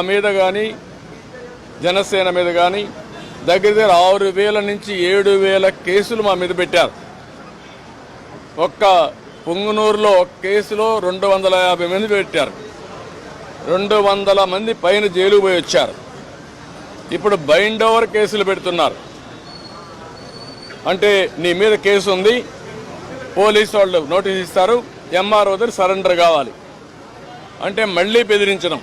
మీద కానీ జనసేన మీద కానీ దగ్గర దగ్గర ఆరు వేల నుంచి ఏడు వేల కేసులు మా మీద పెట్టారు. ఒక్క పుంగునూరులో ఒక కేసులో రెండు వందల యాభై మంది పెట్టారు. రెండు వందల మంది పైన జైలు పోయి వచ్చారు. ఇప్పుడు బైండ్ ఓవర్ కేసులు పెడుతున్నారు. అంటే నీ మీద కేసు ఉంది పోలీసు వాళ్ళు నోటీస్ ఇస్తారు ఎంఆర్ఓ దగ్గర సరెండర్ కావాలి. అంటే మళ్ళీ బెదిరించడం.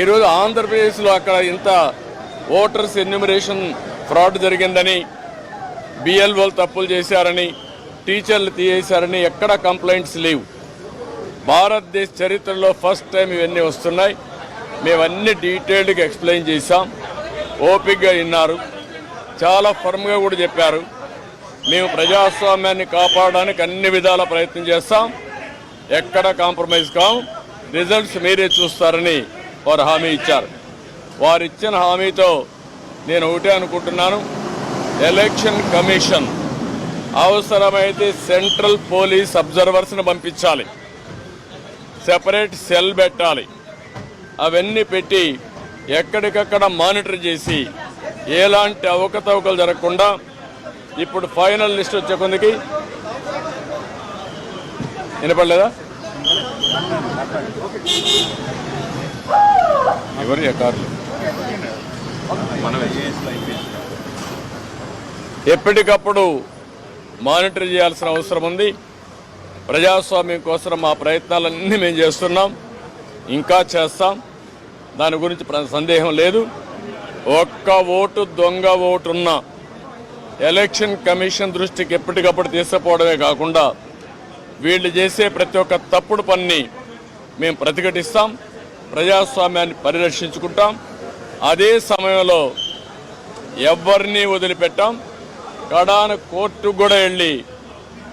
ఈరోజు ఆంధ్రప్రదేశ్లో అక్కడ ఇంత ఓటర్స్ ఎన్యూమరేషన్ ఫ్రాడ్ జరిగిందని బిఎల్ఓలు తప్పులు చేశారని టీచర్లు తీసేశారని ఎక్కడ కంప్లైంట్స్ లేవు. భారతదేశ చరిత్రలో ఫస్ట్ టైం ఇవన్నీ వస్తున్నాయి. మేమన్నీ డీటెయిల్డ్గా ఎక్స్ప్లెయిన్ చేశాం. ఓపిక్గా విన్నారు. చాలా ఫర్మ్గా కూడా చెప్పారు. మేము ప్రజాస్వామ్యాన్ని కాపాడడానికి అన్ని విధాల ప్రయత్నం చేస్తాం. ఎక్కడ కాంప్రమైజ్ కాం. రిజల్ట్స్ మీరే చూస్తారని వారు హామీ ఇచ్చారు. వారు ఇచ్చిన హామీతో నేను ఒకటే అనుకుంటున్నాను. ఎలక్షన్ కమిషన్ అవసరమైతే సెంట్రల్ పోలీస్ అబ్జర్వర్స్ని పంపించాలి. సెపరేట్ సెల్ పెట్టాలి. అవన్నీ పెట్టి ఎక్కడికక్కడ మానిటర్ చేసి ఎలాంటి అవకతవకలు జరగకుండా ఇప్పుడు ఫైనల్ లిస్ట్ వచ్చే కొందికి వినపడలేదా? ఎవరు ఈ కార్లు? ఎప్పటికప్పుడు మానిటర్ చేయాల్సిన అవసరం ఉంది. ప్రజాస్వామ్యం కోసం మా ప్రయత్నాలన్నీ మేము చేస్తున్నాం. ఇంకా చేస్తాం. దాని గురించి సందేహం లేదు. ఒక్క ఓటు దొంగ ఓటున్న ఎలక్షన్ కమిషన్ దృష్టికి ఎప్పటికప్పుడు తీసుకుపోవడమే కాకుండా వీళ్ళు చేసే ప్రతి ఒక్క తప్పుడు పని మేము ప్రతిఘటిస్తాం. ప్రజాస్వామ్యాన్ని పరిరక్షించుకుంటాం. అదే సమయంలో ఎవరిని వదిలిపెట్టాం. కడాన కోర్టుకు కూడా వెళ్ళి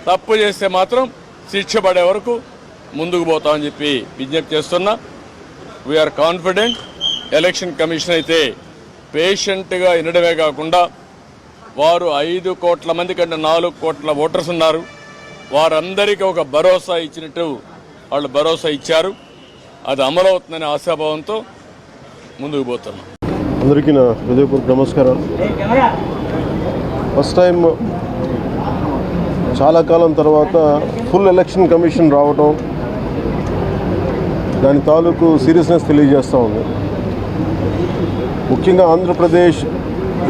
తప్పు చేస్తే మాత్రం శిక్ష పడే వరకు ముందుకు పోతామని చెప్పి విజ్ఞప్తి చేస్తున్నా. వీఆర్ కాన్ఫిడెంట్ ఎలక్షన్ కమిషన్ అయితే పేషెంట్గా వినడమే కాకుండా వారు ఐదు కోట్ల మంది కంటే నాలుగు కోట్ల ఓటర్స్ ఉన్నారు. వారందరికీ ఒక భరోసా ఇచ్చినట్టు వాళ్ళు భరోసా ఇచ్చారు. అది అమలవుతుందనే ఆశాభావంతో ముందుకు పోతున్నాం. అందరికీ నా హృదయపూర్వక నమస్కారాలు. ఫస్ట్ టైం చాలా కాలం తర్వాత ఫుల్ ఎలక్షన్ కమిషన్ రావటం దాని తాలూకు సీరియస్నెస్ తెలియజేస్తూ ఉంది. ముఖ్యంగా ఆంధ్రప్రదేశ్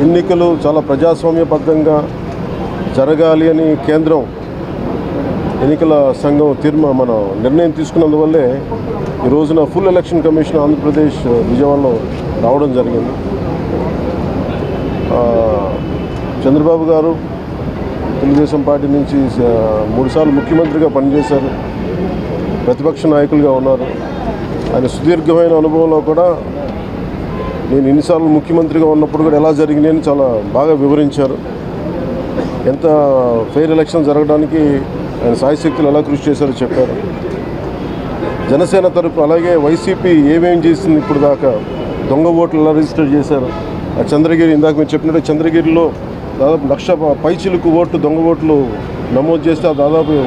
ఎన్నికలు చాలా ప్రజాస్వామ్యబద్ధంగా జరగాలి అని కేంద్రం ఎన్నికల సంఘం తీర్మా మన నిర్ణయం తీసుకున్నందువల్లే ఈ రోజున ఫుల్ ఎలక్షన్ కమిషన్ ఆంధ్రప్రదేశ్ విజయవాడలో రావడం జరిగింది. చంద్రబాబు గారు తెలుగుదేశం పార్టీ నుంచి మూడుసార్లు ముఖ్యమంత్రిగా పనిచేశారు. ప్రతిపక్ష నాయకులుగా ఉన్నారు. ఆయన సుదీర్ఘమైన అనుభవంలో కూడా నేను ఎన్నిసార్లు ముఖ్యమంత్రిగా ఉన్నప్పుడు కూడా ఎలా జరిగినాయని చాలా బాగా వివరించారు. ఎంత ఫెయిర్ ఎలక్షన్ జరగడానికి ఆయన సాయశక్తులు ఎలా కృషి చేశారో చెప్పారు. జనసేన తరపు అలాగే వైసీపీ ఏమేం చేసింది ఇప్పుడు దాకా? దొంగ ఓట్లు ఎలా రిజిస్టర్ చేశారు? ఆ చంద్రగిరి ఇందాక మీరు చెప్పినట్టు చంద్రగిరిలో దాదాపు లక్ష ప- పైచిలుకు ఓట్లు దొంగ ఓట్లు నమోదు చేస్తే ఆ దాదాపు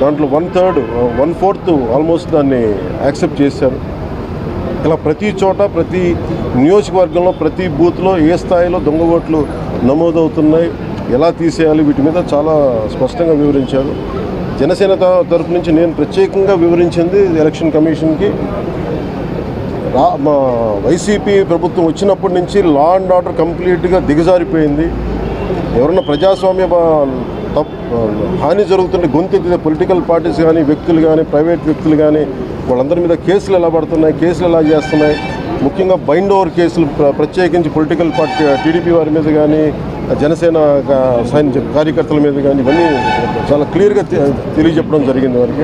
దాంట్లో one third one fourth almost దాన్ని యాక్సెప్ట్ చేశారు. ఇలా ప్రతి చోట ప్రతి నియోజకవర్గంలో ప్రతి బూత్లో ఏ స్థాయిలో దొంగ ఓట్లు నమోదవుతున్నాయి? ఎలా తీసేయాలి వీటి మీద చాలా స్పష్టంగా వివరించారు. జనసేన తరఫు తరపు నుంచి నేను ప్రత్యేకంగా వివరించింది ఎలక్షన్ కమిషన్కి. రా మా వైసీపీ ప్రభుత్వం వచ్చినప్పటి నుంచి లా అండ్ ఆర్డర్ కంప్లీట్గా దిగజారిపోయింది. ఎవరన్నా ప్రజాస్వామ్య తప్ హాని జరుగుతుంటే గొంతెత్తితే పొలిటికల్ పార్టీస్ కానీ వ్యక్తులు కానీ ప్రైవేట్ వ్యక్తులు కానీ వాళ్ళందరి మీద కేసులు ఎలా పడుతున్నాయి కేసులు ఎలా చేస్తున్నాయి? ముఖ్యంగా బైండ్ ఓవర్ కేసులు ప్ర- ప్రత్యేకించి పొలిటికల్ పార్టీ టీడీపీ వారి మీద కానీ జనసేన కా- సైన్య కార్యకర్తల మీద కానీ ఇవన్నీ చాలా క్లియర్గా తె- తెలియజెప్పడం జరిగింది వారికి.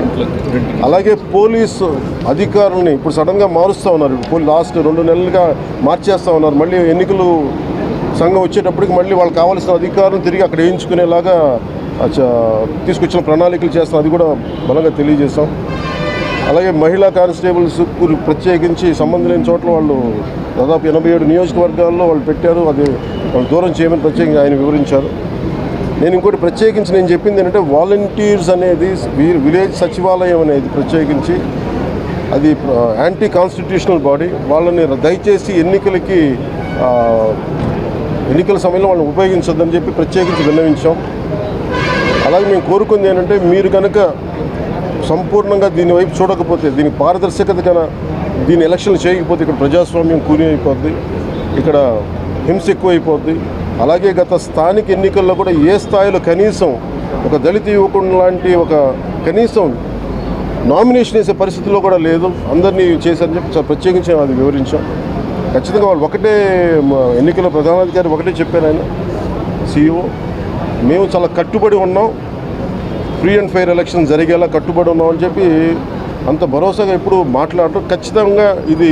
అలాగే పోలీసు అధికారుల్ని ఇప్పుడు సడన్గా మారుస్తూ ఉన్నారు. లాస్ట్ రెండు నెలలుగా మార్చేస్తూ ఉన్నారు. మళ్ళీ ఎన్నికలు సంఘం వచ్చేటప్పటికి మళ్ళీ వాళ్ళకి కావాల్సిన అధికారులను తిరిగి అక్కడ వేయించుకునేలాగా చ- తీసుకొచ్చిన ప్రణాళికలు చేస్తాం. అది కూడా బలంగా తెలియజేస్తాం. అలాగే మహిళా కానిస్టేబుల్స్ ప్రత్యేకించి సంబంధం లేని చోట్ల వాళ్ళు దాదాపు ఎనభై ఏడు నియోజకవర్గాల్లో వాళ్ళు పెట్టారు. అది వాళ్ళు దూరం చేయమని ప్రత్యేకంగా ఆయన వివరించారు. నేను ఇంకోటి ప్రత్యేకించి నేను చెప్పింది ఏంటంటే వాలంటీర్స్ అనేది విలేజ్ సచివాలయం అనేది ప్రత్యేకించి అది యాంటీ కాన్స్టిట్యూషనల్ బాడీ వాళ్ళని దయచేసి ఎన్నికలకి ఎన్నికల సమయంలో వాళ్ళని ఉపయోగించొద్దని చెప్పి ప్రత్యేకించి విన్నవించాం. అలాగే మేము కోరుకుంది ఏంటంటే మీరు కనుక సంపూర్ణంగా దీని వైపు చూడకపోతే దీని పారదర్శకత కన్నా దీని ఎలక్షన్లు చేయకపోతే ఇక్కడ ప్రజాస్వామ్యం కూని అయిపోద్ది ఇక్కడ హింస ఎక్కువైపోద్ది. అలాగే గత స్థానిక ఎన్నికల్లో కూడా ఏ స్థాయిలో కనీసం ఒక దళిత యువకుడు లాంటి ఒక కనీసం నామినేషన్ వేసే పరిస్థితిలో కూడా లేదు. అందరినీ చేశారని చెప్పి ప్రత్యేకించి అది వివరించాం. ఖచ్చితంగా వాళ్ళు ఒకటే ఎన్నికల ప్రధానాధికారి ఒకటే చెప్పారు ఆయన సీఈఓ. మేము చాలా కట్టుబడి ఉన్నాం. ఫ్రీ అండ్ ఫెయిర్ ఎలక్షన్ జరిగేలా కట్టుబడి ఉన్నామని చెప్పి అంత భరోసాగా ఎప్పుడు మాట్లాడటం ఖచ్చితంగా ఇది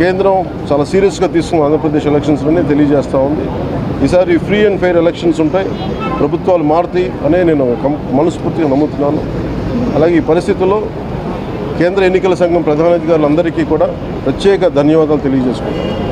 కేంద్రం చాలా సీరియస్గా తీసుకున్న ఆంధ్రప్రదేశ్ ఎలక్షన్స్లోనే తెలియజేస్తూ ఉంది. ఈసారి ఫ్రీ అండ్ ఫెయిర్ ఎలక్షన్స్ ఉంటాయి. ప్రభుత్వాలు మారుతాయి అనే నేను మనస్ఫూర్తిగా నమ్ముతున్నాను. అలాగే ఈ పరిస్థితుల్లో కేంద్ర ఎన్నికల సంఘం ప్రధానాధికారులందరికీ కూడా ప్రత్యేక ధన్యవాదాలు తెలియజేసుకుంటాను